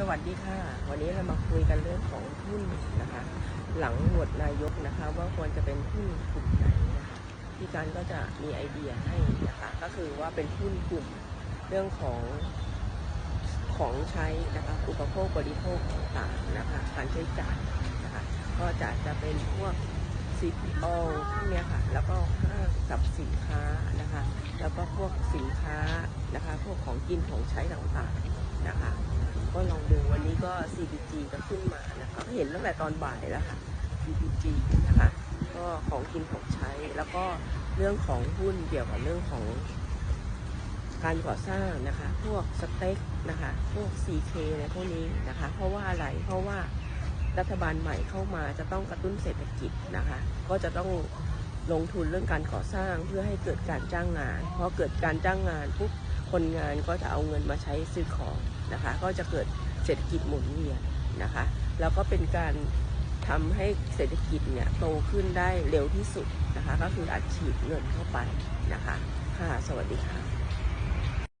สวัสดีค่ะ วันนี้เรามาคุยกันเรื่องของหุ้นนะคะ หลังโหวตนายกนะคะ ว่าควรจะเป็นหุ้นกลุ่มไหนนะคะพี่การก็จะมีไอเดียให้นะคะก็คือว่าเป็นหุ้นกลุ่มเรื่องของของใช้นะคะอุปโภคบริโภคต่างๆนะคะการใช้จ่ายนะคะก็จะจะเป็นพวก CPO พวกเนี้ยค่ะแล้วก็ห้างกับสินค้านะคะ แล้วก็พวกสินค้านะคะ พวกของกินของใช้ต่างๆนะคะ ก็ลองดูวันนี้ ก็ CPG ก็ขึ้นมานะคะก็เห็นตั้งแต่ตอนบ่ายแล้วค่ะ CPG นะคะก็ของกินของใช้แล้วก็เรื่องของหุ้นเกี่ยวกับเรื่องของการก่อสร้างนะคะ พวกสเต็กนะคะ พวก CK อะไรพวกนี้นะคะ เพราะว่าอะไร เพราะว่ารัฐบาลใหม่เข้ามาจะต้องกระตุ้นเศรษฐกิจนะคะ ก็จะต้องลงทุนเรื่องการก่อสร้างเพื่อให้เกิดการจ้างงาน พอเกิดการจ้างงานปุ๊บ คนงานก็จะเอาเงินมาใช้ซื้อของนะคะ ก็จะเกิดเศรษฐกิจหมุนเวียนนะคะ แล้วก็เป็นการทำให้เศรษฐกิจเนี่ยโตขึ้นได้เร็วที่สุดนะคะ ก็คืออัดฉีดเงินเข้าไปนะคะ ค่ะ สวัสดีค่ะ